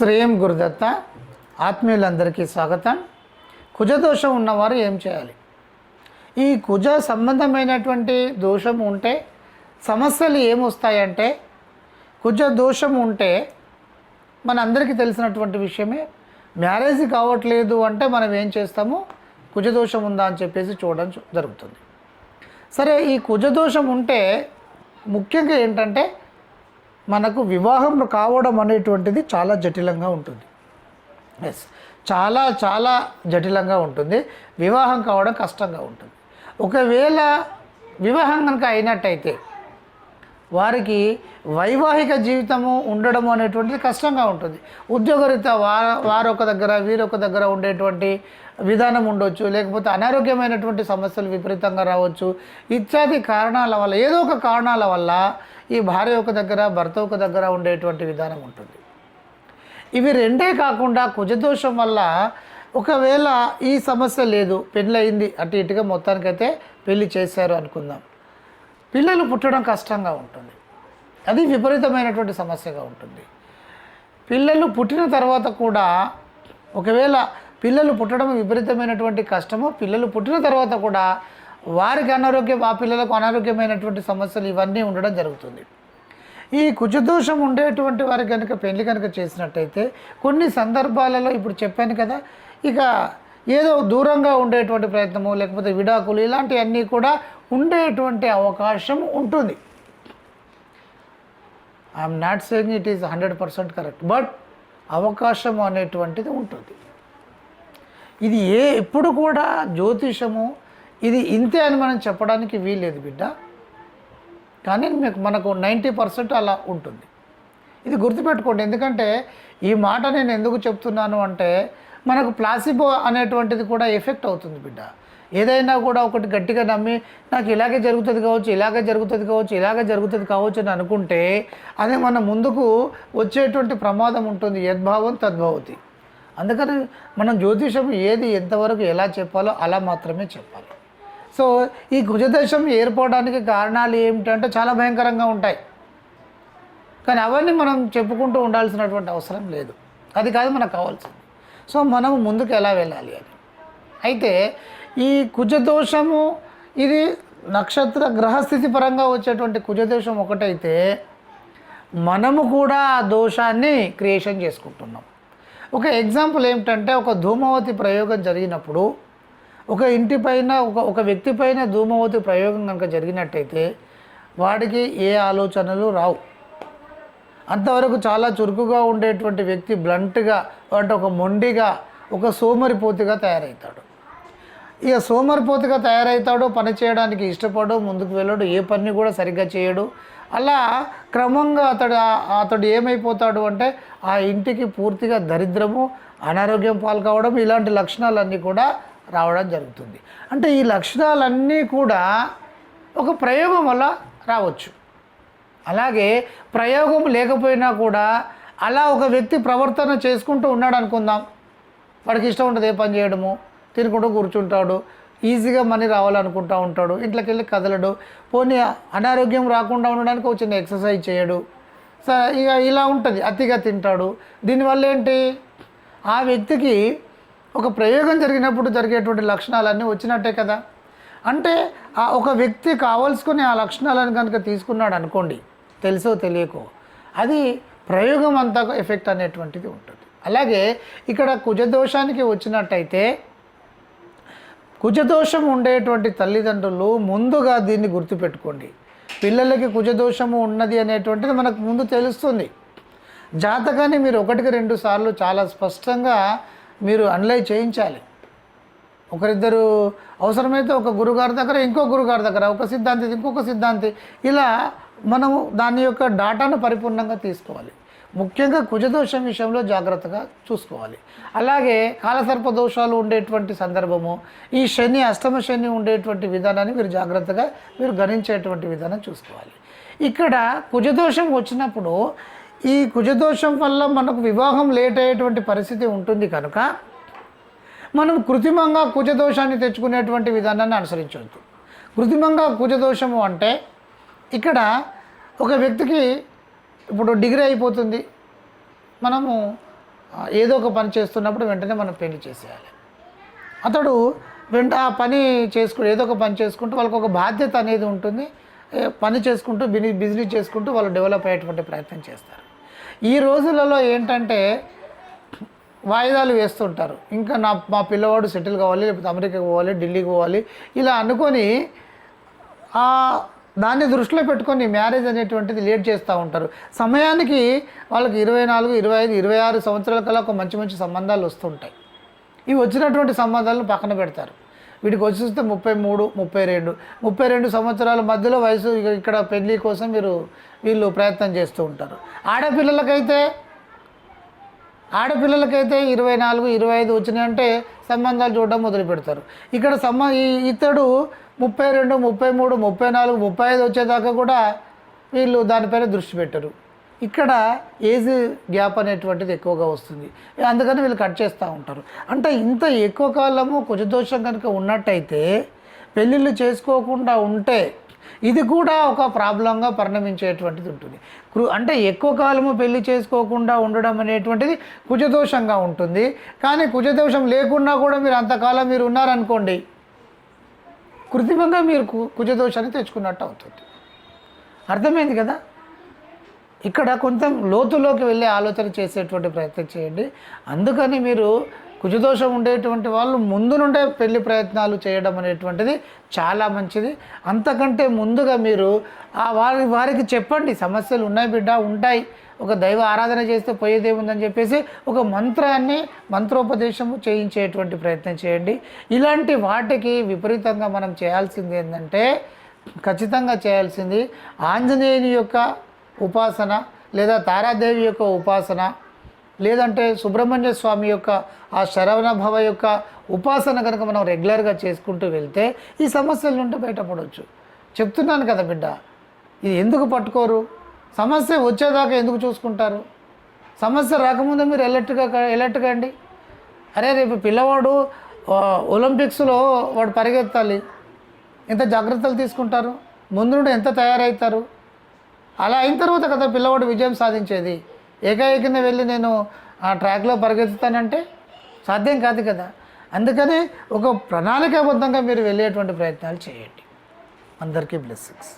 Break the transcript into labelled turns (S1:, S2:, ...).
S1: శ్రేయం గురుదత్త. ఆత్మీయులందరికీ స్వాగతం. కుజదోషం ఉన్నవారు ఏం చేయాలి? ఈ కుజ సంబంధమైనటువంటి దోషం ఉంటే సమస్యలు ఏమొస్తాయంటే కుజ దోషం ఉంటే మనందరికీ తెలిసినటువంటి విషయమే. మ్యారేజ్ కావట్లేదు అంటే మనం ఏం చేస్తాము? కుజదోషం ఉందా అని చెప్పేసి చూడడం జరుగుతుంది. సరే ఈ కుజదోషం ఉంటే ముఖ్యంగా ఏంటంటే మనకు వివాహం కావడం అనేటువంటిది చాలా జటిలంగా ఉంటుంది. ఎస్ చాలా చాలా జటిలంగా ఉంటుంది. వివాహం కావడం కష్టంగా ఉంటుంది. ఒకవేళ వివాహం కనుక అయినట్టయితే వారికి వైవాహిక జీవితము ఉండడం అనేటువంటిది కష్టంగా ఉంటుంది. ఉద్యోగరీత్యా వార వారొక దగ్గర వీరొక దగ్గర ఉండేటువంటి విధానం ఉండొచ్చు లేకపోతే అనారోగ్యమైనటువంటి సమస్యలు విపరీతంగా రావచ్చు ఇత్యాది కారణాల వల్ల ఏదో ఒక కారణాల వల్ల ఈ భార్య ఒక దగ్గర భర్త ఒక దగ్గర ఉండేటువంటి విధానం ఉంటుంది. ఇవి రెండే కాకుండా కుజదోషం వల్ల ఒకవేళ ఈ సమస్య లేదు పెళ్ళయింది అటు ఇటుగా మొత్తానికైతే పెళ్ళి చేశారు అనుకుందాం. పిల్లలు పుట్టడం కష్టంగా ఉంటుంది. అది విపరీతమైనటువంటి సమస్యగా ఉంటుంది. పిల్లలు పుట్టిన తర్వాత కూడా ఒకవేళ పిల్లలు పుట్టడం విపరీతమైనటువంటి కష్టము పిల్లలు పుట్టిన తర్వాత కూడా వారికి అనారోగ్యం ఆ పిల్లలకు అనారోగ్యమైనటువంటి సమస్యలు ఇవన్నీ ఉండడం జరుగుతుంది. ఈ కుజదోషం ఉండేటువంటి వారి కనుక పెళ్ళి కనుక చేసినట్టయితే కొన్ని సందర్భాలలో ఇప్పుడు చెప్పాను కదా ఇక ఏదో దూరంగా ఉండేటువంటి ప్రయత్నము లేకపోతే విడాకులు ఇలాంటివన్నీ కూడా ఉండేటువంటి అవకాశం ఉంటుంది. I'm not saying it is hundred percent correct but అవకాశం అనేటువంటిది ఉంటుంది. ఇది ఏ ఎప్పుడు కూడా జ్యోతిషము ఇది ఇంతే అని మనం చెప్పడానికి వీల్లేదు బిడ్డ. కానీ మీకు మనకు నైంటీ పర్సెంట్ అలా ఉంటుంది. ఇది గుర్తుపెట్టుకోండి. ఎందుకంటే ఈ మాట నేను ఎందుకు చెప్తున్నాను అంటే మనకు ప్లాసిబో అనేటువంటిది కూడా ఎఫెక్ట్ అవుతుంది బిడ్డ. ఏదైనా కూడా ఒకటి గట్టిగా నమ్మి నాకు ఇలాగే జరుగుతుంది కావచ్చు ఇలాగే జరుగుతుంది కావచ్చు ఇలాగే జరుగుతుంది కావచ్చు అని అనుకుంటే అదే మన ముందుకు వచ్చేటువంటి ప్రమాదం ఉంటుంది. యద్భావం తద్భవతి అందుకని మనం జ్యోతిషం ఏది ఎంతవరకు ఎలా చెప్పాలో అలా మాత్రమే చెప్పాలి. సో ఈ కుజదశం ఏర్పడడానికి కారణాలు ఏమిటంటే చాలా భయంకరంగా ఉంటాయి. కానీ అవన్నీ మనం చెప్పుకుంటూ ఉండాల్సినటువంటి అవసరం లేదు. అది కాదు మనకు కావాల్సింది. సో మనం ముందుకు ఎలా వెళ్ళాలి అని. అయితే ఈ కుజదోషము ఇది నక్షత్ర గ్రహస్థితి పరంగా వచ్చేటువంటి కుజదోషం ఒకటైతే మనము కూడా ఆ దోషాన్ని క్రియేషన్ చేసుకుంటున్నాం. ఒక ఎగ్జాంపుల్ ఏమిటంటే ఒక ధూమవతి ప్రయోగం జరిగినప్పుడు ఒక ఇంటి పైన ఒక ఒక వ్యక్తి పైన ధూమవతి ప్రయోగం కనుక జరిగినట్టయితే వాడికి ఏ ఆలోచనలు రావు. అంతవరకు చాలా చురుకుగా ఉండేటువంటి వ్యక్తి బ్లంట్గా అంటే ఒక మొండిగా ఒక సోమరిపోతుగా తయారవుతాడు ఇక సోమరిపోతుగా తయారవుతాడు పని చేయడానికి ఇష్టపడు ముందుకు వెళ్ళడు ఏ పని కూడా సరిగ్గా చేయడు. అలా క్రమంగా అతడు అతడు ఏమైపోతాడు అంటే ఆ ఇంటికి పూర్తిగా దరిద్రము అనారోగ్యం పాల్కావడం ఇలాంటి లక్షణాలన్నీ కూడా రావడం జరుగుతుంది. అంటే ఈ లక్షణాలన్నీ కూడా ఒక ప్రయోగం వల్ల రావచ్చు. అలాగే ప్రయోగం లేకపోయినా కూడా అలా ఒక వ్యక్తి ప్రవర్తన చేసుకుంటూ ఉన్నాడు అనుకుందాం. వాడికి ఇష్టం ఉంటుంది ఏ పని చేయడము తినుకుంటూ కూర్చుంటాడు ఈజీగా మనీ రావాలనుకుంటూ ఉంటాడు ఇంట్లోకి వెళ్ళి కదలడు పోనీ అనారోగ్యం రాకుండా ఉండడానికి ఒక చిన్న ఎక్సర్సైజ్ చేయడు. స ఇక ఇలా ఉంటుంది అతిగా తింటాడు. దీనివల్ల ఏంటి? ఆ వ్యక్తికి ఒక ప్రయోగం జరిగినప్పుడు జరిగేటువంటి లక్షణాలన్నీ వచ్చినట్టే కదా? అంటే ఆ ఒక వ్యక్తి కావాల్సుకుని ఆ లక్షణాలను కనుక తీసుకున్నాడు అనుకోండి తెలుసో తెలియకో అది ప్రయోగం అంతా ఎఫెక్ట్ అనేటువంటిది ఉంటుంది. అలాగే ఇక్కడ కుజదోషానికి వచ్చినట్టయితే కుజదోషం ఉండేటువంటి తల్లిదండ్రులు ముందుగా దీన్ని గుర్తుపెట్టుకోండి. పిల్లలకి కుజదోషము ఉన్నది అనేటువంటిది మనకు ముందు తెలుస్తుంది. జాతకాన్ని మీరు ఒకటికి రెండు సార్లు చాలా స్పష్టంగా మీరు అనలైజ్ చేయించాలి. ఒకరిద్దరు అవసరమైతే ఒక గురుగారి దగ్గర ఇంకో గురుగారి దగ్గర ఒక సిద్ధాంతి ఇంకొక సిద్ధాంతి. ఇలా మనము దాని యొక్క డాటాను పరిపూర్ణంగా తీసుకోవాలి. ముఖ్యంగా కుజదోషం విషయంలో జాగ్రత్తగా చూసుకోవాలి. అలాగే కాలసర్ప దోషాలు ఉండేటువంటి సందర్భము ఈ శని అష్టమ శని ఉండేటువంటి విధానాన్ని మీరు జాగ్రత్తగా మీరు గణించేటువంటి విధానం చూసుకోవాలి. ఇక్కడ కుజదోషం వచ్చినప్పుడు ఈ కుజదోషం వల్ల మనకు వివాహం లేట్ అయ్యేటువంటి పరిస్థితి ఉంటుంది కనుక మనం కృత్రిమంగా కుజదోషాన్ని తెచ్చుకునేటువంటి విధానాన్ని అనుసరించవద్దు. కృత్రిమంగా కుజదోషము అంటే ఇక్కడ ఒక వ్యక్తికి ఇప్పుడు డిగ్రీ అయిపోతుంది. మనము ఏదో ఒక పని చేస్తున్నప్పుడు వెంటనే మనం పెళ్ళి చేసేయాలి. అతడు వెంట ఆ పని చేసుకుంటూ ఏదో ఒక పని చేసుకుంటూ వాళ్ళకి ఒక బాధ్యత అనేది ఉంటుంది. పని చేసుకుంటూ బిజినెస్ చేసుకుంటూ వాళ్ళు డెవలప్ అయ్యేటువంటి ప్రయత్నం చేస్తారు. ఈ రోజులలో ఏంటంటే వాయిదాలు వేస్తుంటారు. ఇంకా నా మా పిల్లవాడు సెటిల్ కావాలి లేకపోతే అమెరికాకి పోవాలి ఢిల్లీకి పోవాలి ఇలా అనుకొని దాన్ని దృష్టిలో పెట్టుకొని మ్యారేజ్ అనేటువంటిది లేట్ చేస్తూ ఉంటారు. సమయానికి వాళ్ళకి ఇరవై నాలుగు ఇరవై ఐదు ఇరవై ఆరు సంవత్సరాల కల్లా ఒక మంచి మంచి సంబంధాలు వస్తుంటాయి. ఇవి వచ్చినటువంటి సంబంధాలను పక్కన పెడతారు. వీటికి వచ్చి చూస్తే ముప్పై మూడు ముప్పై రెండు. ముప్పై రెండు సంవత్సరాల మధ్యలో వయసు ఇక్కడ పెళ్ళి కోసం మీరు వీళ్ళు ప్రయత్నం చేస్తూ ఉంటారు. ఆడపిల్లలకైతే ఆడపిల్లలకైతే ఇరవై నాలుగు ఇరవై ఐదు వచ్చినాయంటే సంబంధాలు చూడడం మొదలు పెడతారు. ఇక్కడ సంబ ఇతడు ముప్పై రెండు ముప్పై మూడు ముప్పై నాలుగు ముప్పై ఐదు వచ్చేదాకా కూడా వీళ్ళు దానిపైన దృష్టి పెట్టరు. ఇక్కడ ఏజ్ గ్యాప్ అనేటువంటిది ఎక్కువగా వస్తుంది. అందుకని వీళ్ళు కట్ చేస్తూ ఉంటారు. అంటే ఇంత ఎక్కువ కాలము కుజదోషం కనుక ఉన్నట్టయితే పెళ్ళిళ్ళు చేసుకోకుండా ఉంటే ఇది కూడా ఒక ప్రాబ్లంగా పరిణమించేటువంటిది ఉంటుంది. అంటే ఎక్కువ కాలము పెళ్ళి చేసుకోకుండా ఉండడం అనేటువంటిది కుజదోషంగా ఉంటుంది. కానీ కుజదోషం లేకున్నా కూడా మీరు అంతకాలం మీరు ఉన్నారనుకోండి కృత్రిమంగా మీరు కు కుజదోషాన్ని తెచ్చుకున్నట్టు అవుతుంది. అర్థమైంది కదా? ఇక్కడ కొంచెం లోతులోకి వెళ్ళే ఆలోచన చేసేటువంటి ప్రయత్నం చేయండి. అందుకని మీరు కుజదోషం ఉండేటువంటి వాళ్ళు ముందు నుండే పెళ్ళి ప్రయత్నాలు చేయడం అనేటువంటిది చాలా మంచిది. అంతకంటే ముందుగా మీరు ఆ వారి వారికి చెప్పండి సమస్యలు ఉన్నాయి బిడ్డ ఉంటాయి. ఒక దైవ ఆరాధన చేస్తే పోయేదేముందని చెప్పేసి ఒక మంత్రాన్ని మంత్రోపదేశము చేయించేటువంటి ప్రయత్నం చేయండి. ఇలాంటి వాటికి విపరీతంగా మనం చేయాల్సింది ఏంటంటే ఖచ్చితంగా చేయాల్సింది ఆంజనేయుని యొక్క ఉపాసన లేదా తారాదేవి యొక్క ఉపాసన లేదంటే సుబ్రహ్మణ్య స్వామి యొక్క ఆ శరవణ భవ యొక్క ఉపాసన కనుక మనం రెగ్యులర్గా చేసుకుంటూ వెళ్తే ఈ సమస్యల నుండి బయటపడవచ్చు చెప్తున్నాను కదా బిడ్డ ఇది ఎందుకు పట్టుకోరు? సమస్య వచ్చేదాకా ఎందుకు చూసుకుంటారు? సమస్య రాకముందే మీరు ఎలర్ట్గా ఎలర్ట్గా అండి. అరే రేపు పిల్లవాడు ఒలింపిక్స్లో వాడు పరిగెత్తాలి. ఎంత జాగ్రత్తలు తీసుకుంటారు? ముందు నుండి ఎంత తయారవుతారు అలా అయిన తర్వాత కదా పిల్లవాడు విజయం సాధించేది. ఏకాఏకంగా వెళ్ళి నేను ఆ ట్రాక్లో పరిగెత్తుతానంటే సాధ్యం కాదు కదా. అందుకని ఒక ప్రణాళికాబద్ధంగా మీరు వెళ్ళేటువంటి ప్రయత్నాలు చేయండి. అందరికీ బ్లెస్సింగ్స్